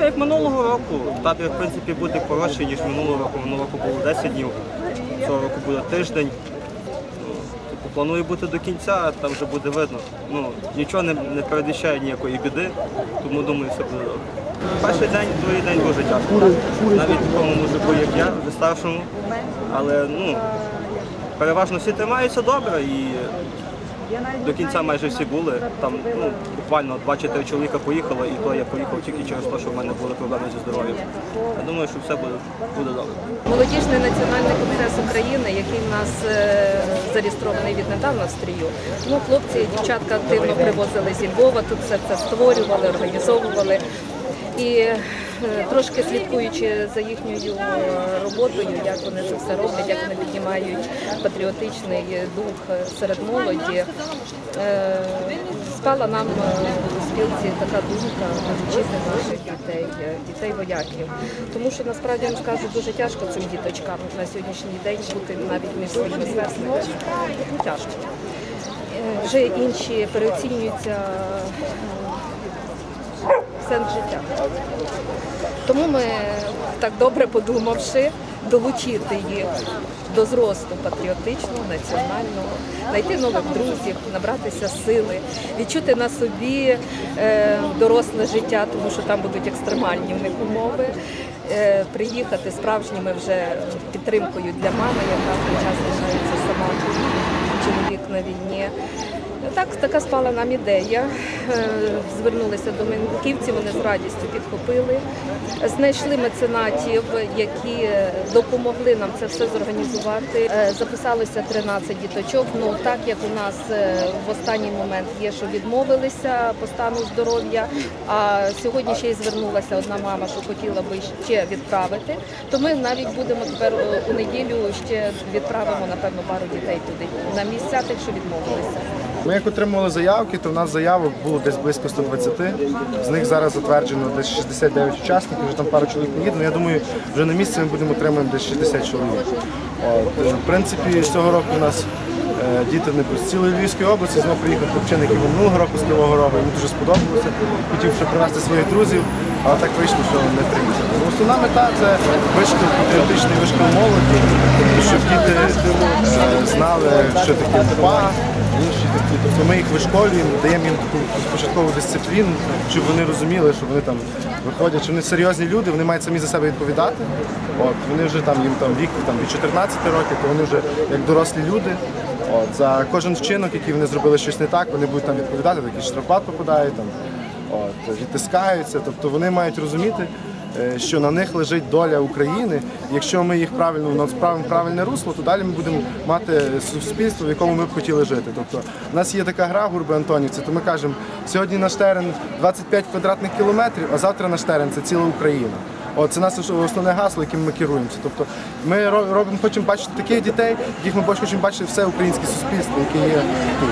Як минулого року, табір в принципі буде коротший, ніж минулого року. Минулого року було 10 днів, цього року буде тиждень. Типу, планую бути до кінця, там вже буде видно. Ну, нічого не, не передбачає ніякої біди, тому думаю, все буде добре. Перший день, другий день дуже тяжко. Навіть такому мужику, як я, вже старшому. Але ну, переважно всі тримаються добре і до кінця майже всі були. Там ну, буквально 2-4 чоловіка поїхало, і то я поїхав тільки через те, що в мене були проблеми зі здоров'ям. Я думаю, що все буде, буде добре. Молодіжний національний конгрес України, який в нас е, зареєстрований віднедавна в стрію. Ну, хлопці і дівчатка активно привозили зі Львова, тут все це створювали, організовували. І трошки слідкуючи за їхньою е, роботою, як вони це все роблять, як вони піднімають патріотичний дух е, серед молоді, е, спала нам е, у спілці така думка навчити наших дітей, е, дітей вояків. Тому що насправді я вам скажу дуже тяжко цим діточкам на сьогоднішній день бути навіть між своїми сверстниками. Тяжко. Е, Вже інші переоцінюються е, сенс життя. Тому ми, так добре подумавши, долучити їх до зросту патріотичного, національного, знайти нових друзів, набратися сили, відчути на собі е, доросле життя, тому що там будуть екстремальні в них умови. е, Приїхати справжніми вже підтримкою для мами, яка в час лишається сама чоловік на війні. Так, така спала нам ідея. Е, Звернулися до Минківців, вони з радістю підхопили. Знайшли меценатів, які допомогли нам це все зорганізувати. Е, Записалося 13 діточок. Ну так як у нас е, в останній момент є, що відмовилися по стану здоров'я. А сьогодні ще й звернулася одна мама, що хотіла би ще відправити. То ми навіть будемо тепер е, у неділю ще відправимо напевно пару дітей туди на місця, тих, що відмовилися. Ми як отримували заявки, то в нас заявок було десь близько 120. З них зараз затверджено десь 69 учасників, вже там пару чоловік не їде. Ну, я думаю, вже на місці ми будемо отримати десь 60 чоловік. От, е, в принципі, цього року у нас діти не з цілої Львівської області. Знову приїхав хлопчина, який минулого року з Кривого Рогу. Йому дуже сподобалося. Хотів ще привезти своїх друзів, але так вийшло, що не приїхав. Основна мета це вишкіл патріотичний вишкіл молоді, щоб діти е, знали, що таке ПА, інші такі. Тобто ми їх вишколюємо, даємо їм таку початкову дисципліну, щоб вони розуміли, що вони там виходять, що вони серйозні люди, вони мають самі за себе відповідати. От, вони вже там їм там вік там, від 14 років, то вони вже як дорослі люди. От, за кожен вчинок, який вони зробили щось не так, вони будуть там відповідати, такий штрафбат попадає, там, от, відтискаються. Тобто вони мають розуміти, що на них лежить доля України. Якщо ми їх правильно направимо в правильне русло, то далі ми будемо мати суспільство, в якому ми б хотіли жити. Тобто, у нас є така гра гурби Антонівці, то ми кажемо, сьогодні наш терен 25 квадратних кілометрів, а завтра наш терен це ціла Україна. От це наше основне гасло, яким ми керуємося. Тобто ми робимо, хочемо бачити таких дітей, яких ми хочемо бачити все українське суспільство, яке є тут.